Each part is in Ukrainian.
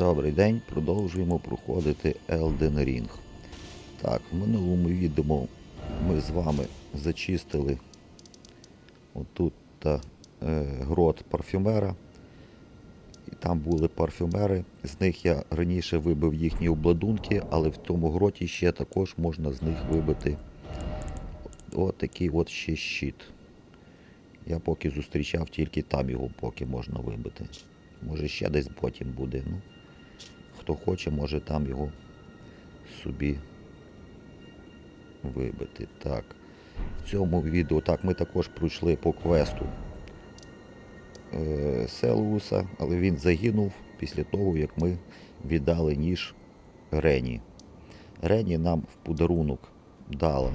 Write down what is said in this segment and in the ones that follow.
Добрий день, продовжуємо проходити Elden Ring. Так, в минулому відео ми з вами зачистили отут е, грот парфюмера. І там були парфюмери. З них я раніше вибив їхні обладунки, але в тому гроті ще також можна з них вибити отакий от ще щит. Я поки зустрічав, тільки там його поки можна вибити. Може ще десь потім буде. Ну, хто хоче, може там його собі вибити. Так. В цьому відео так, ми також пройшли по квесту е, Селуса, але він загинув після того, як ми віддали ніж Рені. Рені нам в подарунок дала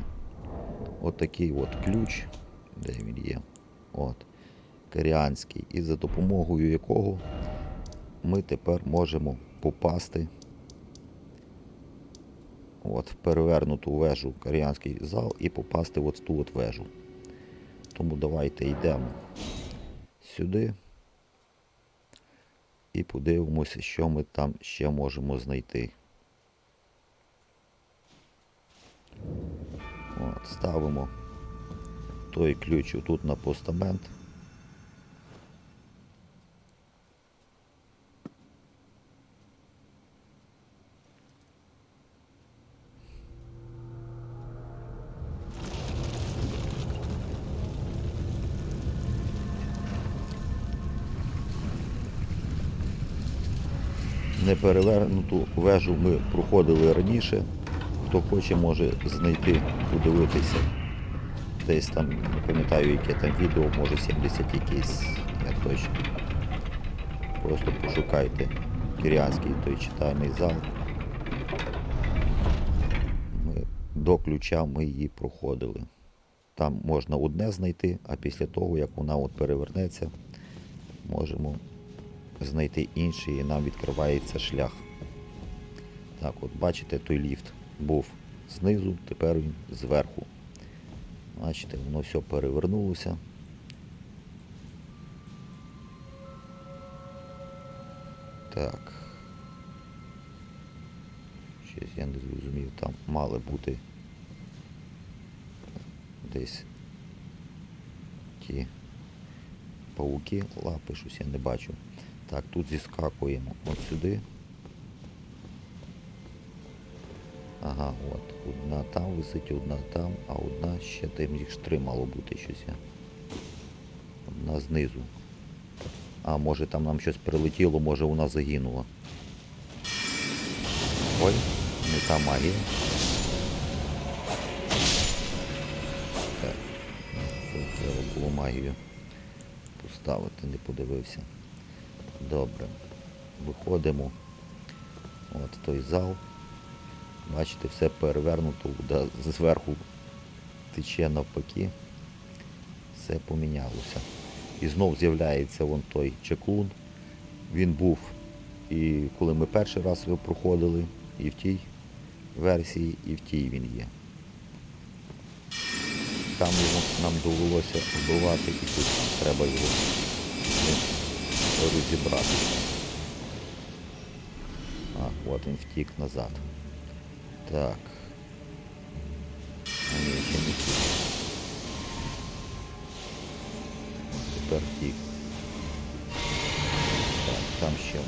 отакий от ключ, де він є. От, Коріанський, і за допомогою якого ми тепер можемо попасти от, в перевернуту вежу Коріанський зал і попасти от в ту от вежу. Тому давайте йдемо сюди і подивимося, що ми там ще можемо знайти. От, ставимо той ключ тут на постамент. Неперевернуту вежу ми проходили раніше. Хто хоче, може знайти, подивитися. Десь там, не пам'ятаю, яке там відео, може 70 якийсь, я точно. Просто пошукайте Кірянський той читальний зал. Ми, до ключа ми її проходили. Там можна одне знайти, а після того, як вона от перевернеться, можемо знайти інший і нам відкривається шлях. Так, от бачите, той ліфт був знизу, тепер він зверху. Бачите, воно все перевернулося. Так. Щось я не зрозумів, там мали бути десь ті пауки, лапи, щось я не бачу. Так, тут зіскакуємо от сюди. Ага, от. Одна там висить, одна там, а одна ще там їх три мало бути щось. Одна знизу. А може там нам щось прилетіло, може вона загинула. Ой, не та магія. Так. Тут треба було магію поставити, не подивився. Добре. Виходимо. От той зал. Бачите, все перевернуто, да, зверху тече навпаки. Все помінялося. І знов з'являється вон той чеклун. Він був і коли ми перший раз його проходили, і в тій версії, і в тій він є. Там його нам довелося вбивати і тут треба його розібратися. А, от він втік назад. Так. А ні, ще не втік. Тепер втік. Так, там ще.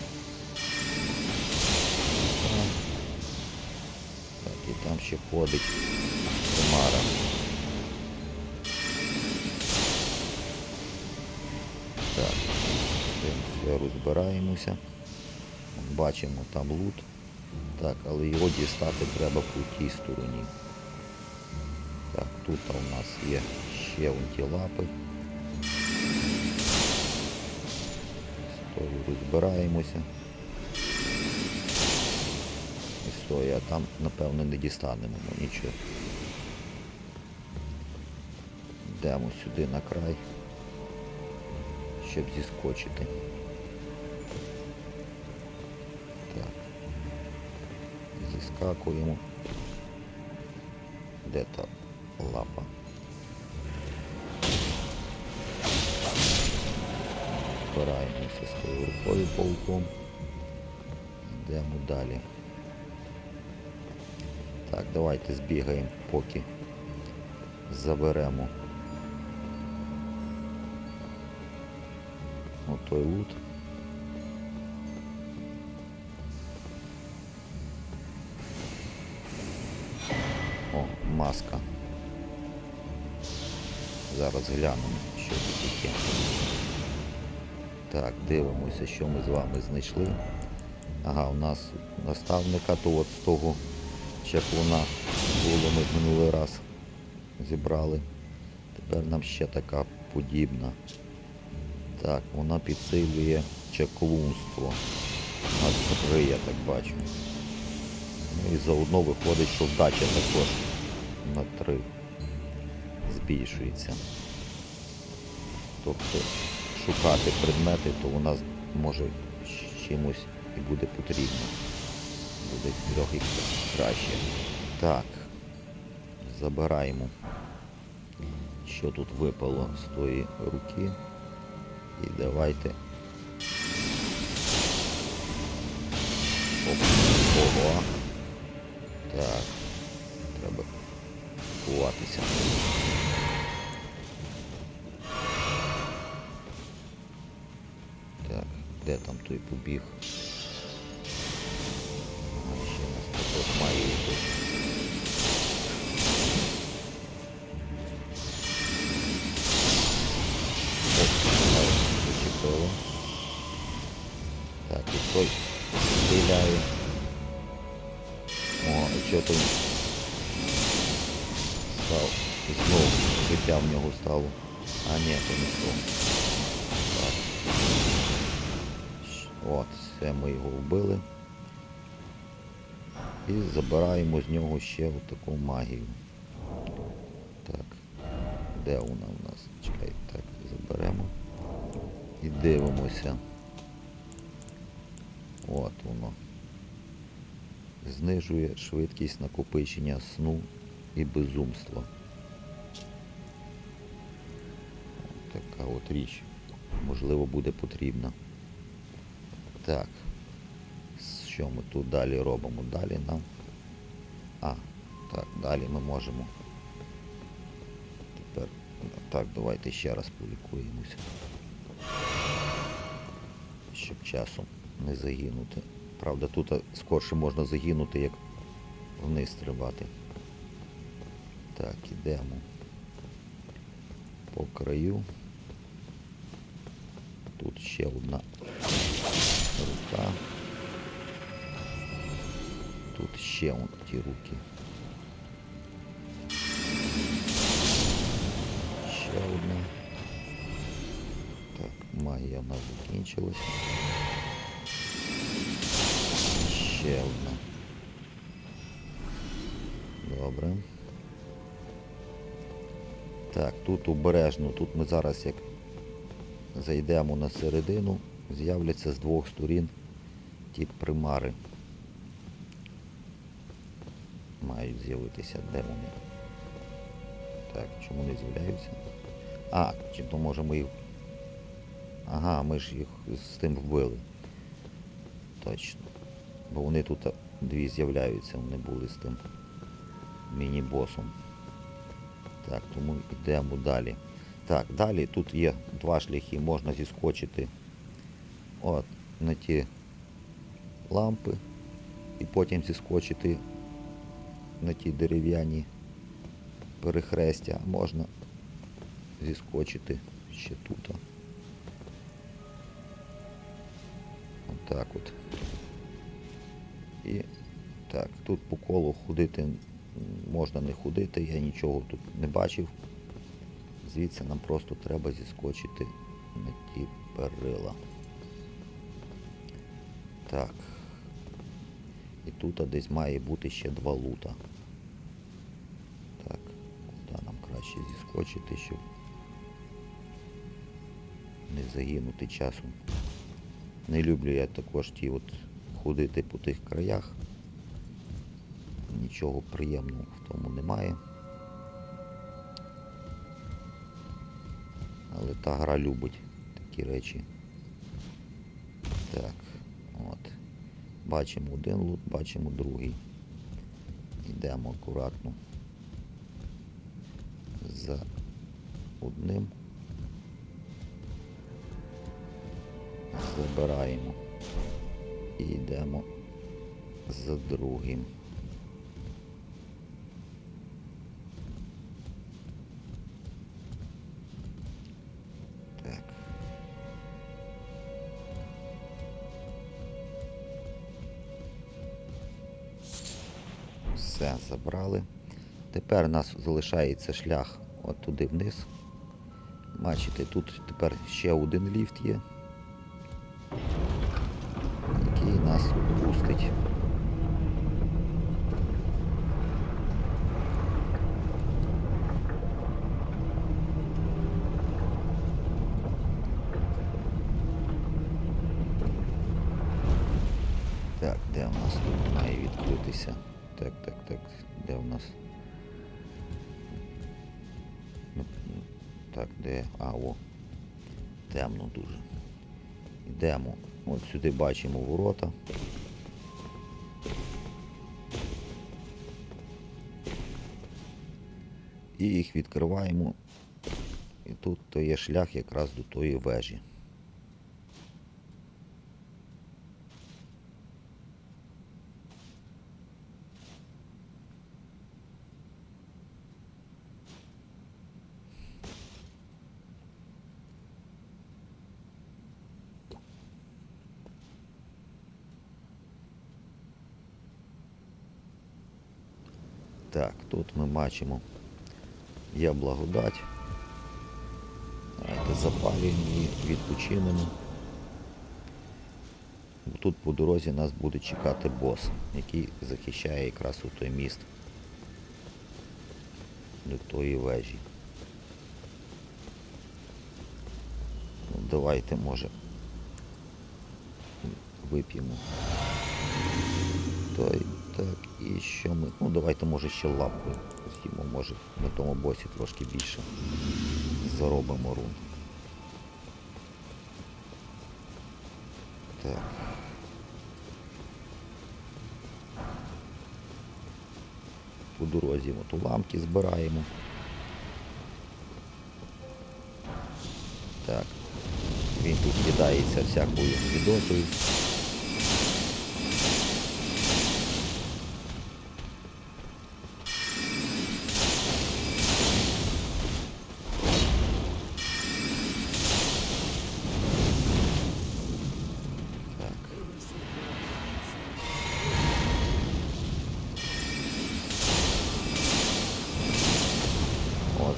Там. Так, і там ще ходить Тамара. Все розбираємося. Бачимо там лут. Так, але його дістати треба по тій стороні. Так, тут у нас є ще вон ті лапи. З тою розбираємося. І з тою, а там, напевно, не дістанемо нічого. Йдемо сюди на край, щоб зіскочити. Зіскакуємо. Де та лапа? Впираємося з тою рукою пауком. Йдемо далі. Так, давайте збігаємо, поки заберемо. Отой лут. О, маска. Зараз глянемо, що це таке. Так, дивимося, що ми з вами знайшли. Ага, у нас наставника, то от з того чаклуна було ми минулий раз зібрали. Тепер нам ще така подібна. Так, вона підсилює чаклунство. На три, я так бачу. Ну і заодно виходить, що вдача також на три збільшується. Тобто шукати предмети, то у нас може чимось і буде потрібно. Буде трохи краще. Так. Забираємо, що тут випало з тої руки. І давайте. Оп. Ого. Ховатися. Так, де там той побіг? В нього стало. А ні, то не то. От, все, ми його вбили. І забираємо з нього ще таку магію. Так. Де вона у нас? Чекай, так, заберемо. І дивимося. От воно. Знижує швидкість накопичення сну і безумства. От річ. Можливо, буде потрібна. Так. Що ми тут далі робимо? Далі нам. А, так, далі ми можемо. Тепер. Так, давайте ще раз полікуємося. Щоб часом не загинути. Правда, тут скорше можна загинути, як вниз стрибати. Так, ідемо по краю. Тут ще одна рука. Тут ще он ті руки. Ще одна. Так, магія в нас закінчилась. Ще одна. Добре. Так, тут обережно, тут ми зараз як зайдемо на середину, з'являться з двох сторін ті примари. Мають з'явитися, де вони? Так, чому не з'являються? А, чи то може ми їх. Ага, ми ж їх з тим вбили. Точно. Бо вони тут дві з'являються, вони були з тим міні-босом. Так, тому йдемо далі. Так, далі тут є два шляхи, можна зіскочити от на ті лампи і потім зіскочити на ті дерев'яні перехрестя. А Можна зіскочити ще тут. Отак от. І так, тут по колу ходити можна не ходити, я нічого тут не бачив. Звідси нам просто треба зіскочити на ті перила. Так. І тут десь має бути ще два лута. Так, куди нам краще зіскочити, щоб не загинути часом. Не люблю я також ті от ходити по тих краях. Нічого приємного в тому немає. Але та гра любить такі речі. Так, от. Бачимо один лут, бачимо другий. Йдемо акуратно. За одним. Забираємо. І йдемо за другим. Забрали. Тепер у нас залишається шлях от туди вниз. Бачите, тут тепер ще один ліфт є, який нас пустить. Йдемо. От сюди бачимо ворота. І їх відкриваємо. І тут то є шлях якраз до тої вежі. Так, тут ми бачимо є благодать. Давайте запалюємо її, відпочинемо. Тут по дорозі нас буде чекати бос, який захищає якраз у той міст до тої вежі. Ну, давайте, може, вип'ємо. Той, так, і що ми. Ну давайте може ще лапку з'їмо, може на тому босі трошки більше заробимо рун. Так. По дорозі от уламки збираємо. Так. Він тут кидається всякою відотою.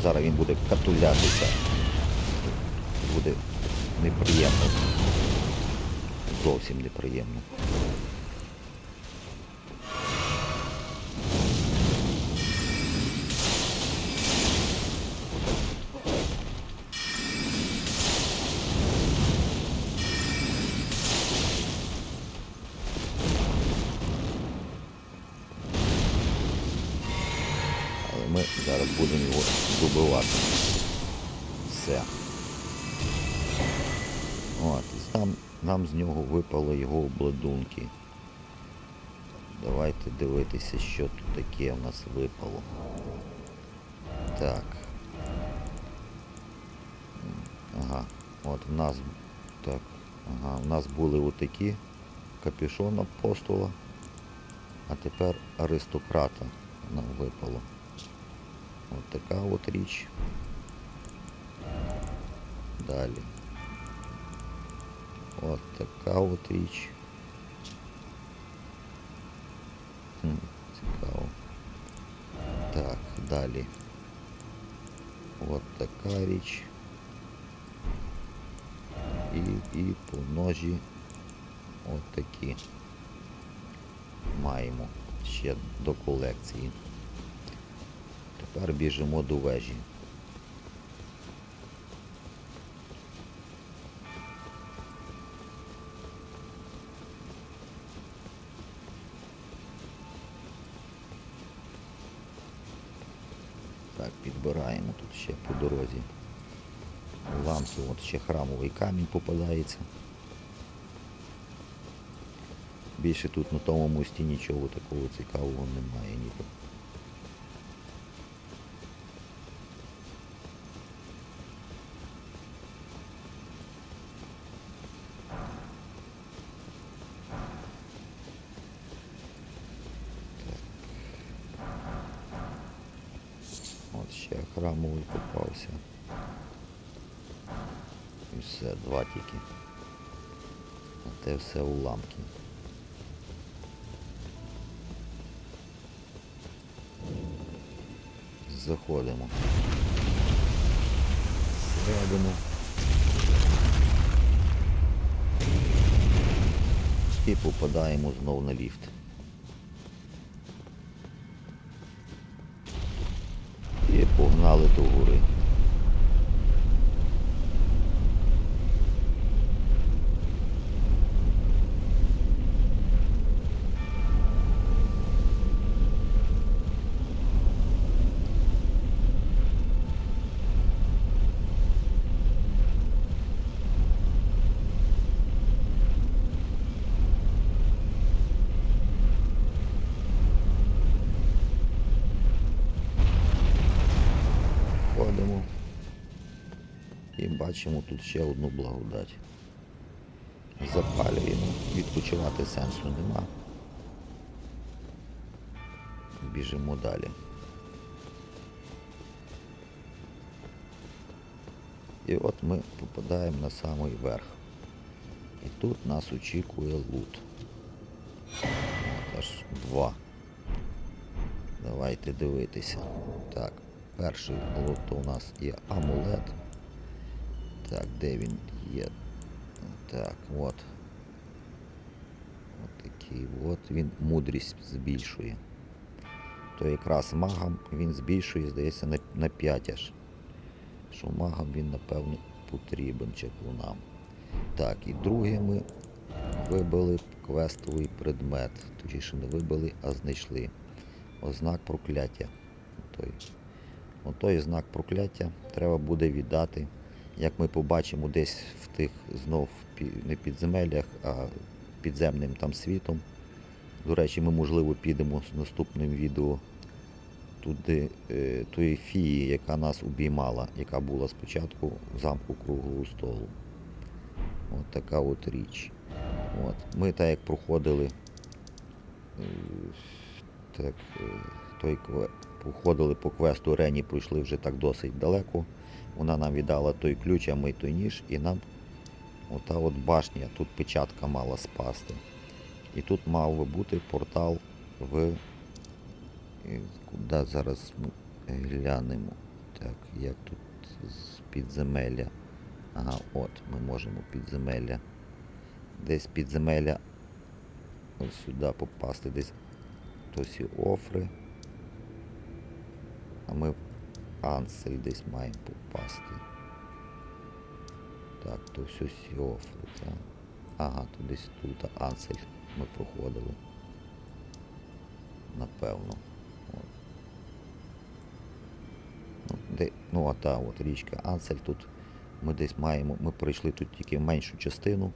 Зараз він буде катулятися. Буде неприємно. Зовсім неприємно. Там, нам з нього випало його обладунки. Давайте дивитися, що тут таке в нас випало. Так. Ага, от в нас так. Ага, в нас були отакі капюшон апостола, а тепер аристократа нам випало. От така от річ. Далі. От така от річ. Цікаво. Так, далі. От така річ. І, і по ножі от такі маємо ще до колекції. Тепер біжимо до вежі. Підбираємо тут ще по дорозі. Ламки, от ще храмовий камінь попадається. Більше тут на тому мості нічого такого цікавого немає ніби. Те все уламки. Заходимо. Всередину. І попадаємо знов на ліфт. І погнали до гори. Ходимо. І бачимо тут ще одну благодать. Запалюємо, відпочивати сенсу нема. Біжимо далі. І от ми попадаємо на самий верх. І тут нас очікує лут. От аж два. Давайте дивитися. Так, перший лот у нас є амулет. Так, де він є? Так, от. От такий от. Він мудрість збільшує. То якраз магам він збільшує, здається, на, на 5 аж. Що магам він, напевно, потрібен чеклунам. Так, і друге ми вибили квестовий предмет. Точніше не вибили, а знайшли. Ознак прокляття. Той. Отой знак прокляття треба буде віддати. Як ми побачимо десь в тих знов не підземеллях, а підземним там світом. До речі, ми, можливо, підемо з наступним відео туди е, тої фії, яка нас обіймала, яка була спочатку в замку круглого столу. От така от річ. От. Ми так як проходили е, так, е, той походили по квесту Рені, пройшли вже так досить далеко. Вона нам віддала той ключ, а ми той ніж, і нам ота от башня, тут печатка мала спасти. І тут мав би бути портал в. е, Куди зараз ми глянемо? Так, як тут з підземелля. Ага, от, ми можемо підземелля. Десь підземелля. Ось сюди попасти, десь Тосі Офри. А ми в Ансель десь маємо попасти. Так, то все Сіофри, так. Ага, то десь тут Ансель ми проходили. Напевно. От. Ну, де, ну а та от річка Ансель тут ми десь маємо, ми пройшли тут тільки меншу частину,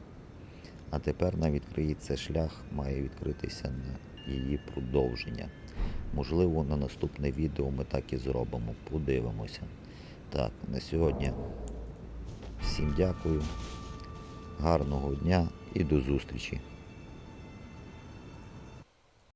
а тепер нам відкриється шлях, має відкритися на її продовження. Можливо, на наступне відео ми так і зробимо. Подивимося. Так, на сьогодні всім дякую. Гарного дня і до зустрічі.